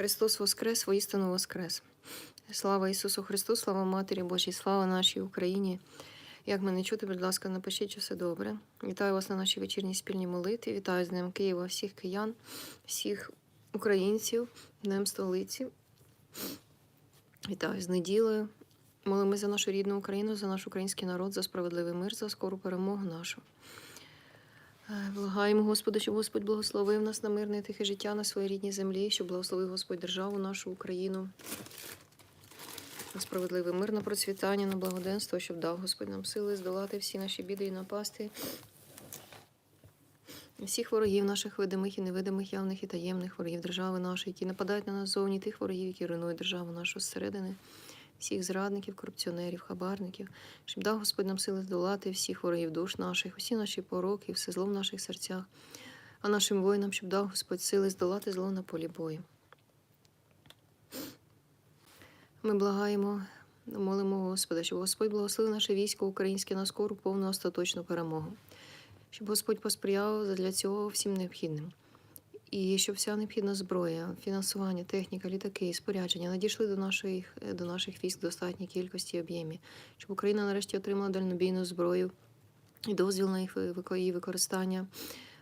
Христос Воскрес, воістину Воскрес. Слава Ісусу Христу, слава Матері Божій, слава нашій Україні. Як мене чути, будь ласка, напишіть, що все добре. Вітаю вас на нашій вечірній спільній молитві. Вітаю з Днем Києва, всіх киян, всіх українців, Днем столиці. Вітаю з неділею. Молимося за нашу рідну Україну, за наш український народ, за справедливий мир, за скору перемогу нашу. Благаємо Господа, щоб Господь благословив нас на мирне тихе життя на своїй рідній землі, щоб благословив Господь державу нашу Україну. На справедливий мир, на процвітання, на благоденство, щоб дав Господь нам сили здолати всі наші біди і напасти. Всіх ворогів наших видимих і невидимих, явних і таємних, ворогів держави нашої, які нападають на нас зовні, тих ворогів, які руйнують державу нашу зсередини, всіх зрадників, корупціонерів, хабарників, щоб дав Господь нам сили здолати всіх ворогів душ наших, усі наші пороки, все зло в наших серцях, а нашим воїнам, щоб дав Господь сили здолати зло на полі бою. Ми благаємо, молимо Господа, щоб Господь благословив наше військо українське на скору повну остаточну перемогу, щоб Господь посприяв для цього всім необхідним. І щоб вся необхідна зброя, фінансування, техніка, літаки, спорядження надійшли до наших, до наших військ в достатній кількості об'ємі, щоб Україна нарешті отримала дальнобійну зброю і дозвіл на їх використання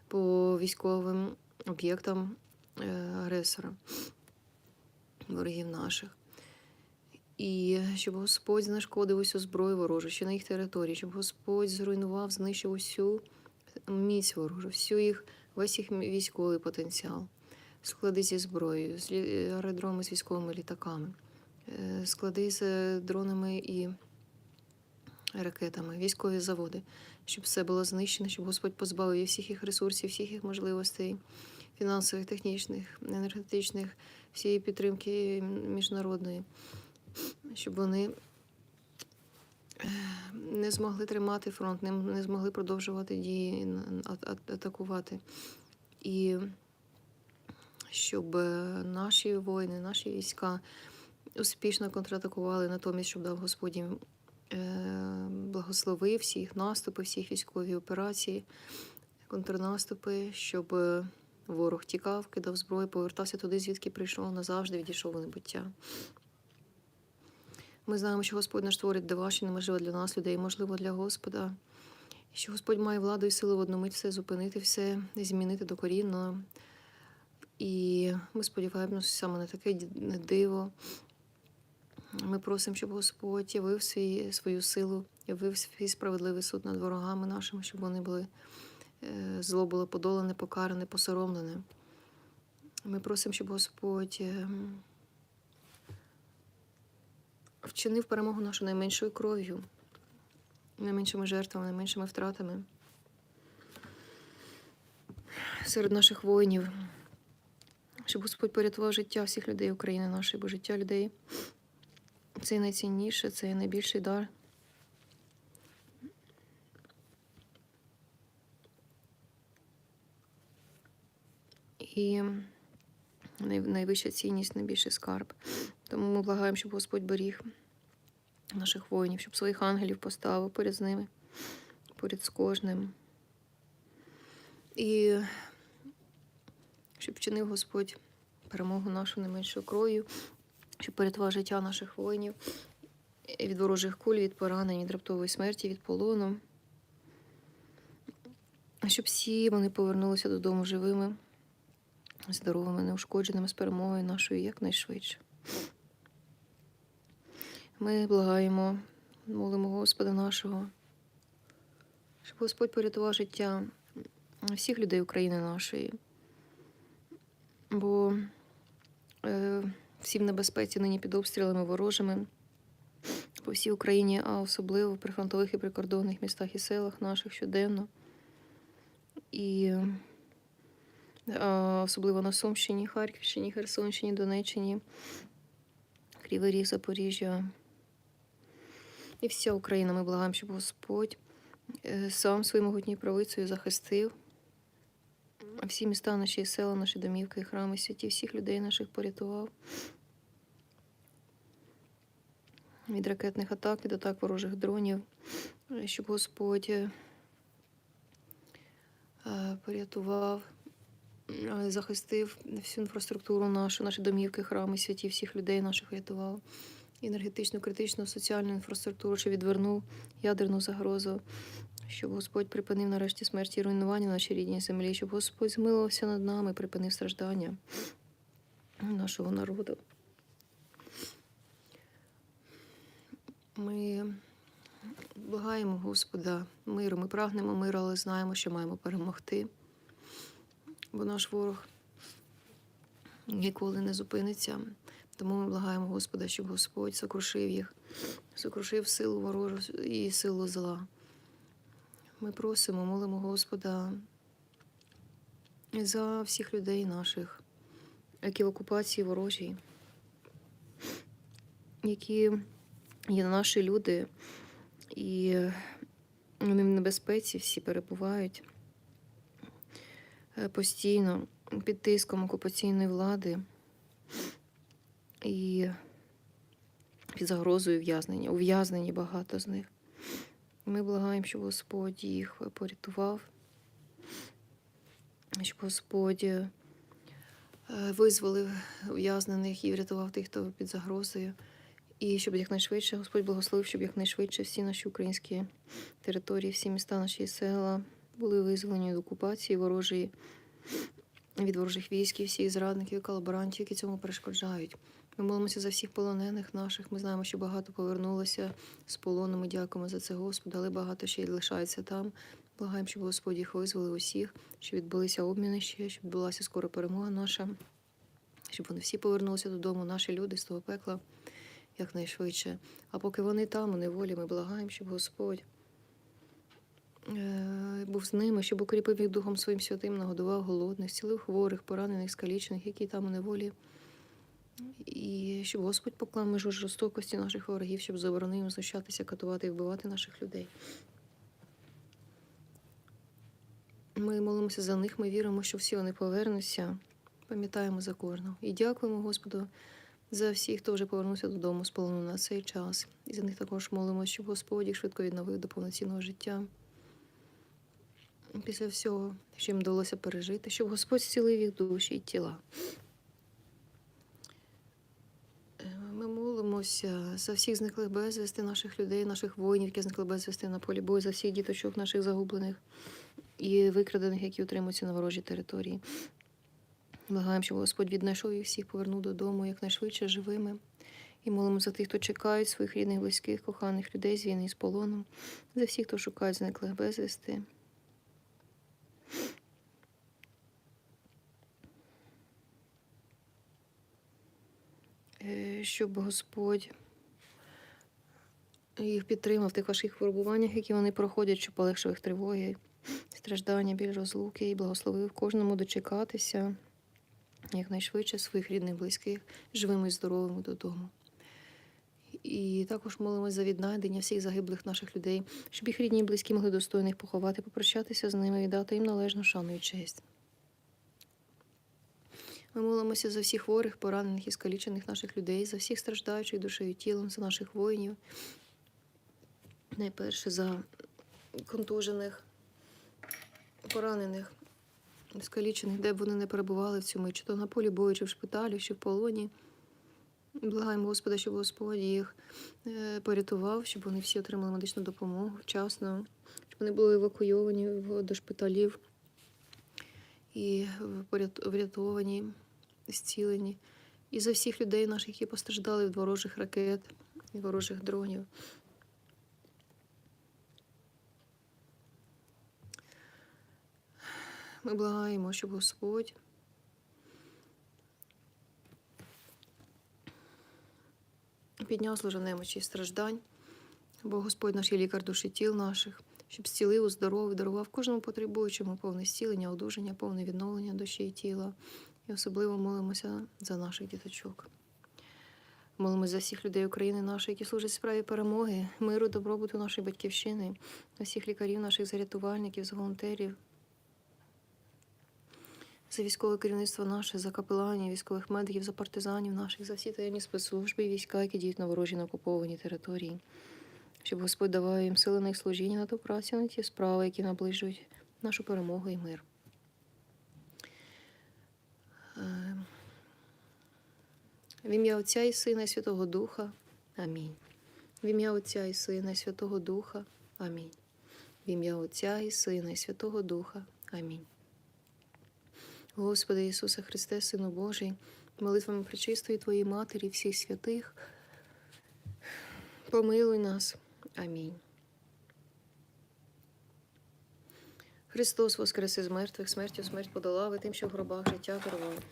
по військовим об'єктам е, агресора, ворогів наших. І щоб Господь знешкодив усю зброю ворожу, що на їх території, щоб Господь зруйнував, знищив усю міць ворожу, всю їх, весь їх військовий потенціал, склади зі зброєю, з аеродроми з військовими літаками, е, склади з е, дронами і ракетами, військові заводи, щоб все було знищено, щоб Господь позбавив всіх їх ресурсів, всіх їх можливостей, фінансових, технічних, енергетичних, всієї підтримки міжнародної щоб вони е, не змогли тримати фронт, не, змогли продовжувати дії, атакувати. І щоб е, наші воїни, наші війська успішно контратакували, натомість, щоб дав Господь їм е, благословив всі їх наступи, всі їх військові операції, контрнаступи, щоб е, ворог тікав, кидав зброю, повертався туди, звідки прийшов, назавжди відійшов у небуття. Ми знаємо, що Господь наш творить дива, що неможливо для нас, людей, можливо для Господа. Що Господь має владу і силу в одну все зупинити, все змінити докорінно. І ми сподіваємося саме на таке диво. Ми просимо, щоб Господь явив свій, свою силу, явив свій справедливий суд над ворогами нашими, щоб вони були е, зло було подолане, покаране, посоромлене. Ми просимо, щоб Господь е, вчинив перемогу нашу найменшою кров'ю, найменшими жертвами, найменшими втратами серед наших воїнів, щоб Господь порятував життя всіх людей України нашої, бо життя людей це найцінніше, це найбільший дар. І найвища цінність, найбільший скарб. Тому ми благаємо, щоб Господь беріг наших воїнів, щоб своїх ангелів поставив поряд з ними, поряд з кожним. І щоб вчинив Господь перемогу нашу не меншою кров'ю, щоб порятував життя наших воїнів від ворожих куль, від поранень, від раптової смерті, від полону. Щоб всі вони повернулися додому живими, здоровими, неушкодженими з перемогою нашою якнайшвидше. Ми благаємо, молимо Господа нашого, щоб Господь порятував життя всіх людей України нашої. Бо е, всі в небезпеці нині під обстрілами ворожими по всій Україні, а особливо в прифронтових і прикордонних містах і селах наших щоденно. І особливо на Сумщині, Харківщині, Херсонщині, Донеччині, Кривий Ріг, Запоріжжя. І вся Україна, ми благаємо, щоб Господь е, сам своєю могутньою правицею захистив всі міста, наші села, наші домівки, храми, святі, всіх людей наших порятував. Від ракетних атак, від атак ворожих дронів, щоб Господь е, порятував е, захистив всю інфраструктуру нашу, наші домівки, храми, святі, всіх людей наших врятував. Енергетичну, критичну, соціальну інфраструктуру, що відвернув ядерну загрозу, щоб Господь припинив нарешті смерті і руйнування нашій рідній землі, щоб Господь змилувався над нами, припинив страждання нашого народу. Ми благаємо Господа миру. Ми прагнемо миру, але знаємо, що маємо перемогти. Бо наш ворог ніколи не зупиниться. Тому ми благаємо Господа, щоб Господь сокрушив їх, сокрушив силу ворожу і силу зла. Ми просимо, молимо Господа за всіх людей наших, які в окупації ворожій, які є наші люди, і вони в небезпеці всі перебувають е, постійно під тиском окупаційної влади і під загрозою ув'язнення. Ув'язнені багато з них. Ми благаємо, щоб Господь їх порятував, щоб Господь е, визволив ув'язнених і врятував тих, хто під загрозою. І щоб якнайшвидше Господь благословив, щоб якнайшвидше всі наші українські території, всі міста, наші села були визволені від окупації ворожої, від ворожих військ всіх зрадників, колаборантів, які цьому перешкоджають. Ми молимося за всіх полонених наших. Ми знаємо, що багато повернулося з полону. Ми дякуємо за це Господа, але багато ще й лишається там. Благаємо, щоб Господь їх визволив усіх, щоб відбулися обміни ще, щоб відбулася скоро перемога наша, щоб вони всі повернулися додому, наші люди з того пекла якнайшвидше. А поки вони там, у неволі, ми благаємо, щоб Господь е, був з ними, щоб укріпив їх Духом Своїм Святим, нагодував голодних, зцілив хворих, поранених, скалічених, які там у неволі. І щоб Господь поклав межу жорстокості наших ворогів, щоб заборонив знущатися, катувати і вбивати наших людей. Ми молимося за них, ми віримо, що всі вони повернуться. Пам'ятаємо за кожного. І дякуємо Господу за всіх, хто вже повернувся додому з полону на цей час. І за них також молимося, щоб Господь їх швидко відновив до повноцінного життя. Після всього, що їм вдалося пережити, щоб Господь зцілив їх душі і тіла. Е, Ми за всіх зниклих безвісти наших людей, наших воїнів, які зникли безвісти на полі бою, за всіх діточок наших загублених і викрадених, які утримуються на ворожій території. Благаємо, щоб Господь віднайшов їх всіх, повернув додому якнайшвидше живими. І молимо за тих, хто чекають своїх рідних, близьких, коханих людей з війни з полоном, за всіх, хто шукає зниклих безвісти. Щоб Господь їх підтримав в тих важких випробуваннях, які вони проходять, щоб полегшив їх тривоги, страждання, біль розлуки і благословив кожному дочекатися якнайшвидше своїх рідних, близьких, живими і здоровими додому. І також молимось за віднайдення всіх загиблих наших людей, щоб їх рідні і близькі могли достойно їх поховати, попрощатися з ними і дати їм належну шану і честь. Ми молимося за всіх хворих, поранених і скалічених наших людей, за всіх страждаючих душею і тілом, за наших воїнів. Найперше за контужених, поранених, скалічених, де б вони не перебували в цьому, чи то на полі бою, чи в шпиталі, чи в полоні. Благаємо Господа, щоб Господь їх е, порятував, щоб вони всі отримали медичну допомогу вчасно, щоб вони були евакуйовані до шпиталів і врятовані, зцілені. І за всіх людей наших, які постраждали від ворожих ракет і ворожих дронів. Ми благаємо, щоб Господь підняв зложа немочі страждань, бо Господь наш є лікар душі тіл наших, щоб зцілив, оздоровив, дарував кожному потребуючому повне зцілення, одужання, повне відновлення душі і тіла. І особливо молимося за наших діточок. Молимося за всіх людей України нашої, які служать справі перемоги, миру, добробуту нашої батьківщини, за всіх лікарів, наших зарятувальників, за волонтерів, за військове керівництво наше, за капеланів, військових медиків, за партизанів наших, за всі таємні спецслужби і війська, які діють на ворожі на окупованій території, щоб Господь давав їм сили на їх служіння, на ту працю, на ті справи, які наближують нашу перемогу і мир. В ім'я Отця і Сина і Святого Духа. Амінь. В ім'я Отця і Сина і Святого Духа. Амінь. В ім'я Отця і Сина і Святого Духа. Амінь. Господи Ісусе Христе, Сину Божий, молитвами пречистої Твоєї Матері, всіх святих, помилуй нас. Амінь. Христос воскрес із мертвих, смертю смерть подолав, і тим, що в гробах життя дарував.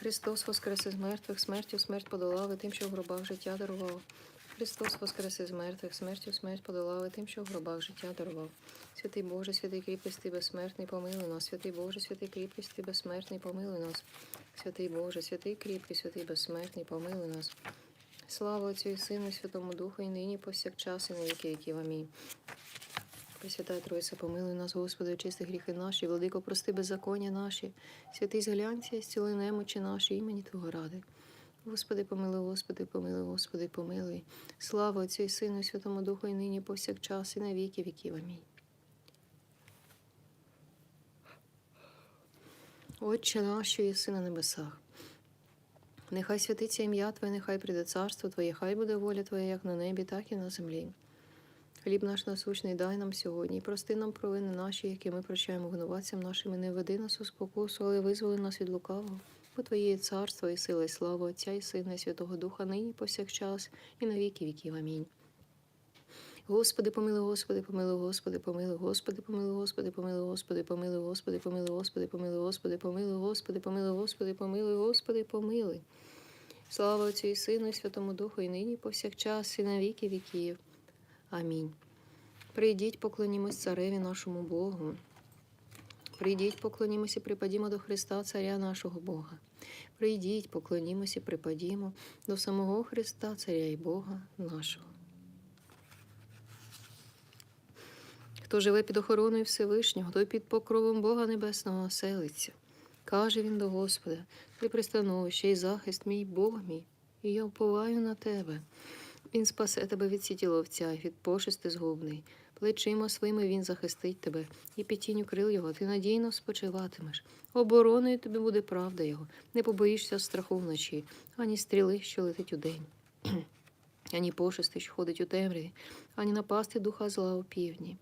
Христос воскрес із мертвих, смертю смерть подолав, і тим, що в гробах життя дарував. Христос воскрес із мертвих, смертю смерть подолав, і тим, що в гробах життя дарував. Святий Боже, святий кріпкий, безсмертний, помилуй нас. Святий Боже, святий кріпкий, безсмертний, помилуй нас. Святий Боже, святий кріпкий, святий безсмертний, помилуй нас. Слава Отцю і Сину, і Святому Духу, і нині, повсякчас, і на віки віків. Амінь. Пресвятая Тройця, помилуй нас, Господи, очисти гріхи наші, владико, прости беззаконня наші, святий зглянься, зціли немочі наші, імені Твого ради. Господи, помилуй, Господи, помилуй, Господи, помилуй. Слава Отцю і Сину, і Святому Духу, і нині, повсякчас, і на віки віків. Амінь. Отче наш, що єси небесах. Нехай святиться ім'я Твоє, нехай прийде царство Твоє, хай буде воля Твоя, як на небі, так і на землі. Хліб наш насущний дай нам сьогодні, і прости нам провини наші, які ми прощаємо винуватцям нашим, і не веди нас у спокусу, але визволи нас від лукавого. Бо Твоє царство і сила, і слава Отця і Сина, і Святого Духа, нині повсякчас, і на віки віків. Амінь. Господи, помилуй, Господи, помилуй, Господи, помилуй, Господи, помилуй, Господи, помилуй, Господи, помилуй, Господи, помилуй, Господи, помилуй, Господи, помилуй, Господи, помилуй, Господи, помилуй, Господи, помилуй. Слава Отцю і Сину, і Святому Духу, і нині повсякчас, і на віки віків. Амінь. Прийдіть, поклонімось цареві нашому Богу. Прийдіть, поклонімось і припадімо до Христа, Царя нашого Бога. Прийдіть, поклонімось і припадімо до самого Христа, Царя і Бога нашого. Хто живе під охороною Всевишнього, той під покровом Бога Небесного оселиться. Каже він до Господа, ти пристановище і захист мій Бог мій, і я вповаю на тебе. Він спасе тебе від сіті ловця від пошести згубний. Плечима своїми він захистить тебе, і під тінню крил його ти надійно спочиватимеш. Обороною тобі буде правда його, не побоїшся страху вночі, ані стріли, що летить удень, ані пошести, що ходить у темряві, ані напасти духа зла у півдні.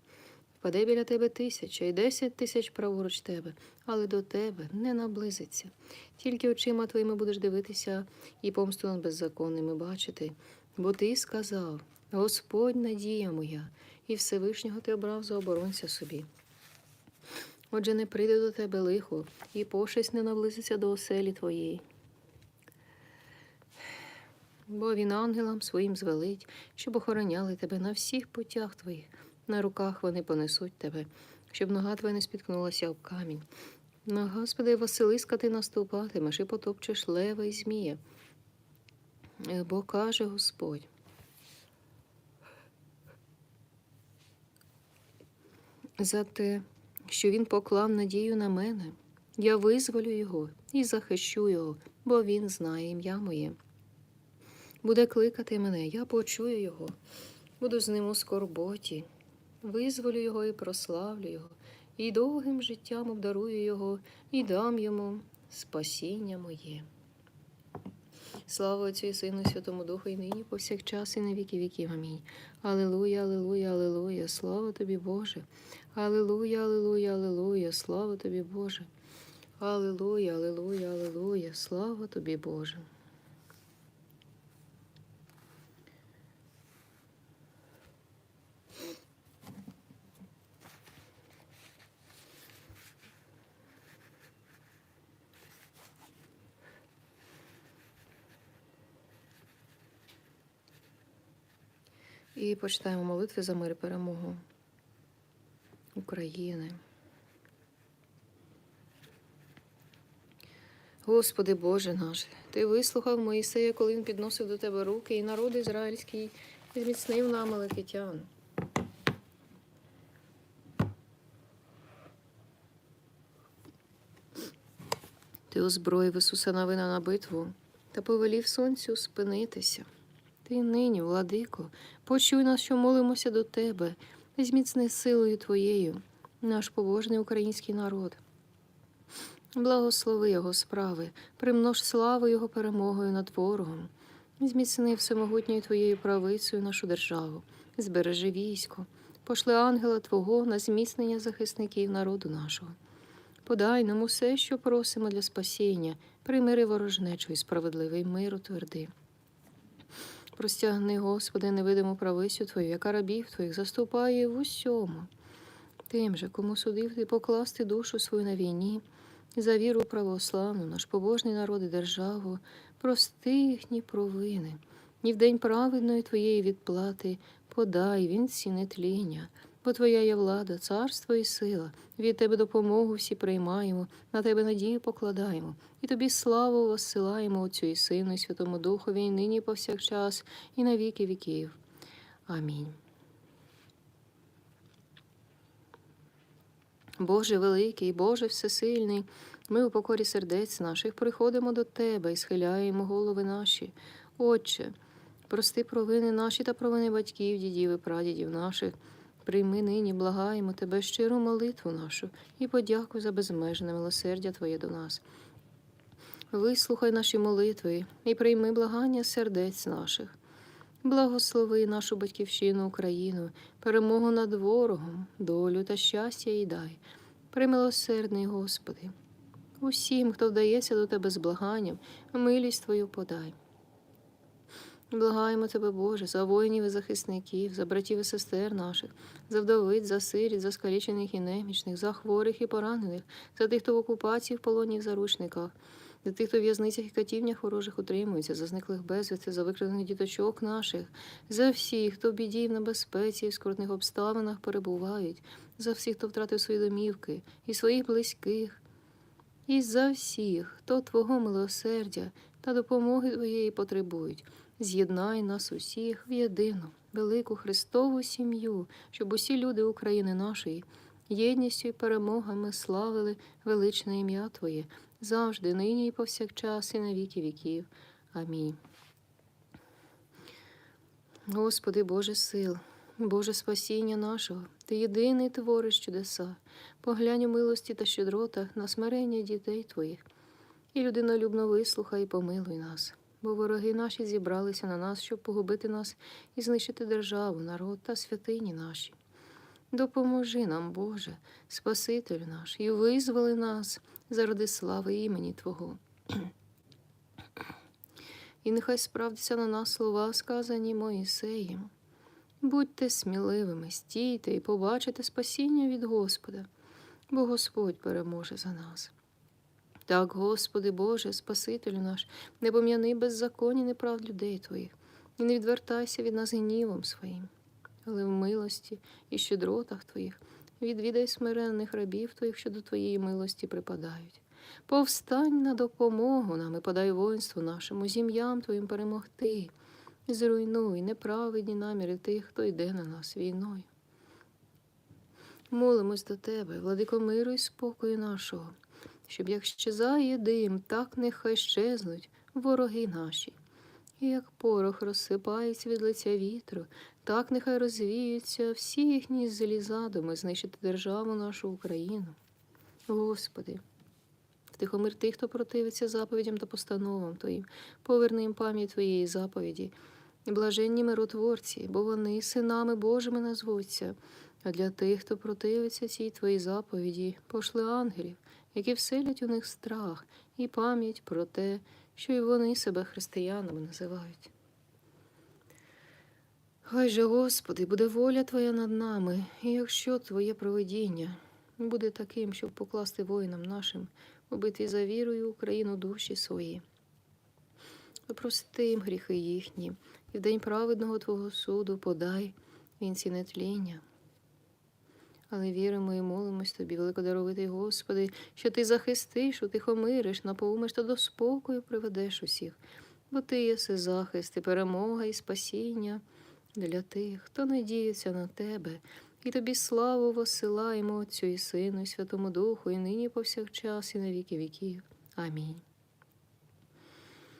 Впаде біля тебе тисяча і десять тисяч праворуч тебе, але до тебе не наблизиться. Тільки очима твоїми будеш дивитися і помсту над беззаконними бачити. Бо ти сказав: Господь надія моя, і Всевишнього ти обрав за оборонця собі. Отже, не прийде до тебе лихо, і пошесть не наблизиться до оселі твоєї. Бо він ангелам своїм звелить, щоб охороняли тебе на всіх путях твоїх. На руках вони понесуть тебе, щоб нога твоя не спіткнулася об камінь. На Господи, Василиска ти наступатимеш і потопчеш лева і змія. Бо каже Господь. За те, що він поклав надію на мене, я визволю його і захищу його, бо він знає ім'я моє. Буде кликати мене, я почую його, буду з ним у скорботі, визволю його і прославлю його, і довгим життям обдарую його, і дам йому спасіння моє. Слава Отцю і Сину, Святому Духу, і нині, повсякчас, і на віки віків. Амінь. Аллилуйя, аллилуйя, аллилуйя, слава тобі, Боже. Аллилуйя, аллилуйя, аллилуйя, слава тобі, Боже. Аллилуйя, аллилуйя, аллилуйя, слава тобі, Боже. І почитаємо молитви за мир і перемогу України. Господи Боже наш, Ти вислухав Моїсея, коли він підносив до Тебе руки, і народ ізраїльський зміцнив нам Маликитян. Ти озброїв Ісуса Навина на битву та повелів сонцю спинитися. Ти нині, владико, почуй нас, що молимося до тебе, зміцни силою Твоєю, наш побожний український народ. Благослови Його справи, примнож славу Його перемогою над ворогом. Зміцни всемогутньою Твоєю правицею нашу державу, збережи військо, пошли ангела Твого на зміцнення захисників народу нашого. Подай нам усе, що просимо для спасіння, примири ворожнечу і справедливий мир утверди. Простягни, Господи, невидиму правицю Твою, яка рабів Твоїх заступає в усьому. Тим же, кому судив ти покласти душу свою на війні, за віру православну, наш побожний народ і державу, прости їхні провини, і в день праведної Твоєї відплати подай він ціни тління, бо Твоя є влада, царство і сила, від Тебе допомогу всі приймаємо, на Тебе надію покладаємо, і Тобі славу воссилаємо Отцю і Сину, і Святому Духові, і нині повсякчас, і на віки віків. Амінь. Боже великий, Боже всесильний, ми у покорі сердець наших приходимо до Тебе і схиляємо голови наші. Отче, прости провини наші та провини батьків, дідів і прадідів наших. Прийми нині, благаємо Тебе щиру молитву нашу і подякуй за безмежне милосердя Твоє до нас. Вислухай наші молитви і прийми благання сердець наших. Благослови нашу батьківщину Україну, перемогу над ворогом, долю та щастя їй дай. Примилосердний Господи, усім, хто вдається до Тебе з благанням, милість Твою подай. Благаємо Тебе, Боже, за воїнів і захисників, за братів і сестер наших, за вдовиць, за сиріт, за скалічених і немічних, за хворих і поранених, за тих, хто в окупації в полоні і в заручниках, за тих, хто в в'язницях і катівнях ворожих утримується, за зниклих безвісти, за викрадених діточок наших, за всіх, хто в біді в небезпеці в скрутних обставинах перебувають, за всіх, хто втратив свої домівки і своїх близьких, і за всіх, хто Твого милосердя та допомоги Твоєї потребують. З'єднай нас усіх в єдину, велику Христову сім'ю, щоб усі люди України нашої єдністю і перемогами славили величне ім'я Твоє, завжди, нині і повсякчас, і на віки віків. Амінь. Господи Боже сил, Боже спасіння нашого, Ти єдиний твориш чудеса, поглянь у милості та щедрота на смирення дітей Твоїх, і людинолюбно вислухай і помилуй нас, бо вороги наші зібралися на нас, щоб погубити нас і знищити державу, народ та святині наші. Допоможи нам, Боже, Спасителю наш, і визволи нас заради слави імені Твого. І нехай справдяться на нас слова, сказані Моїсеєм. Будьте сміливими, стійте і побачите спасіння від Господа, бо Господь переможе за нас. Так, Господи Боже, Спасителю наш, не пом'яни беззаконні неправд людей Твоїх, і не відвертайся від нас гнівом своїм, але в милості і щедротах Твоїх відвідай смиренних рабів Твоїх, що до Твоєї милості припадають. Повстань на допомогу нам і подай воїнству нашому, зім'ям Твоїм перемогти, зруйнуй неправедні наміри тих, хто йде на нас війною. Молимось до Тебе, владико миру і спокою нашого, щоб як щезає дим, так нехай щезнуть вороги наші. І як порох розсипається від лиця вітру, так нехай розвіються всі їхні злі задуми знищити державу нашу Україну. Господи, втихомир тих, хто противиться заповідям та постановам Твоїм, поверни їм пам'ять Твоєї заповіді, блаженні миротворці, бо вони синами Божими назвуться. А для тих, хто противиться цій Твоїй заповіді, пошли ангелів, які вселять у них страх і пам'ять про те, що й вони себе християнами називають. Хай же, Господи, буде воля Твоя над нами, і якщо Твоє провидіння буде таким, щоб покласти воїнам нашим у битві за вірою Україну душі свої. Прости їм гріхи їхні, в день праведного Твого суду подай вінці нетління. Але віримо і молимось тобі, великодаровитий Господи, що ти захистиш, утихомириш, наповниш та до спокою приведеш усіх, бо ти єси захист, і перемога і спасіння для тих, хто надіється на тебе, і тобі славу посилаємо Отцю і Сину, і Святому Духу, і нині повсякчас, і на віки віків. Амінь.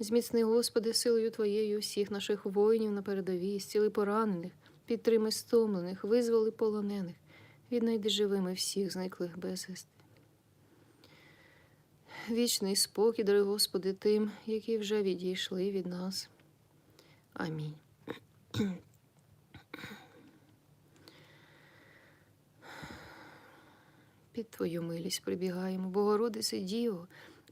Зміцни, Господи, силою Твоєю всіх наших воїнів на передовій, зціли поранених, підтримай стомлених, визволи полонених, віднайди живими всіх зниклих безвісти. Вічний спокій, даруй, Господи, тим, які вже відійшли від нас. Амінь. Під Твою милість прибігаємо, Богородице Діво,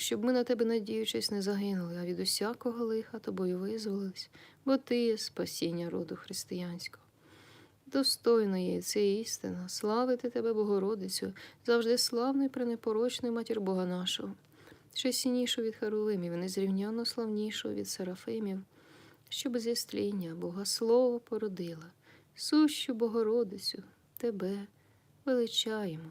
щоб ми на тебе, надіючись, не загинули, а від усякого лиха тобою визволились, бо ти є спасіння роду християнського. Достойно є це істина, славити тебе, Богородицю, завжди славну і пренепорочну матір Бога нашого, чеснішу від Харулимів, незрівняно славнішу від Серафимів, що без ястління Бога Слово породила, сущу Богородицю, тебе величаємо.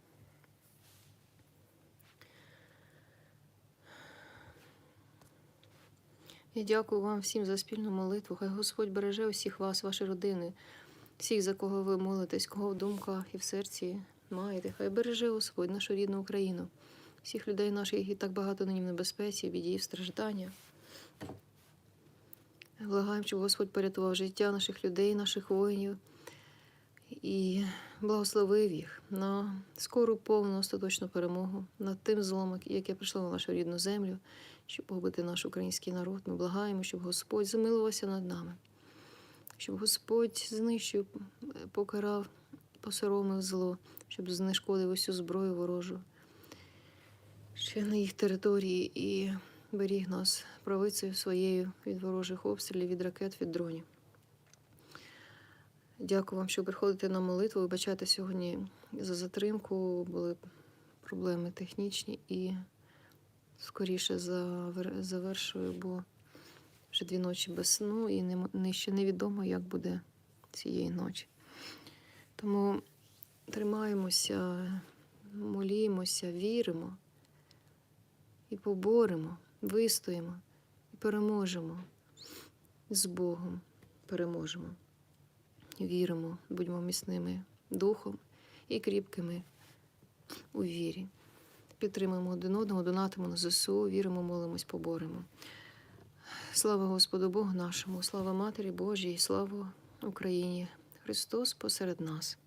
Я дякую вам всім за спільну молитву. Хай Господь береже усіх вас, ваші родини, всіх, за кого ви молитесь, кого в думках і в серці маєте. Хай береже Господь нашу рідну Україну, всіх людей наших, які так багато нині в небезпеці, біді, страждання. Благаємо, щоб Господь порятував життя наших людей, наших воїнів і благословив їх на скору повну остаточну перемогу над тим злом, яке прийшло на нашу рідну землю, щоб побити наш український народ. Ми благаємо, щоб Господь замилувався над нами, щоб Господь знищив, покарав, посоромив зло, щоб знешкодив усю зброю ворожу ще на їх території і беріг нас правицею своєю від ворожих обстрілів, від ракет, від дронів. Дякую вам, що приходите на молитву. Вибачайте сьогодні за затримку, були проблеми технічні і скоріше завершую, бо вже дві ночі без сну, і не, ще невідомо, як буде цієї ночі. Тому тримаємося, молімося, віримо і поборемо, вистоїмо і переможемо з Богом. Переможемо. Віримо, будьмо міцними духом і кріпкими у вірі. Підтримуємо один одного, донатимо на ЗСУ, віримо, молимось, поборемо. Слава Господу Богу нашому, слава Матері Божій, слава Україні! Христос посеред нас.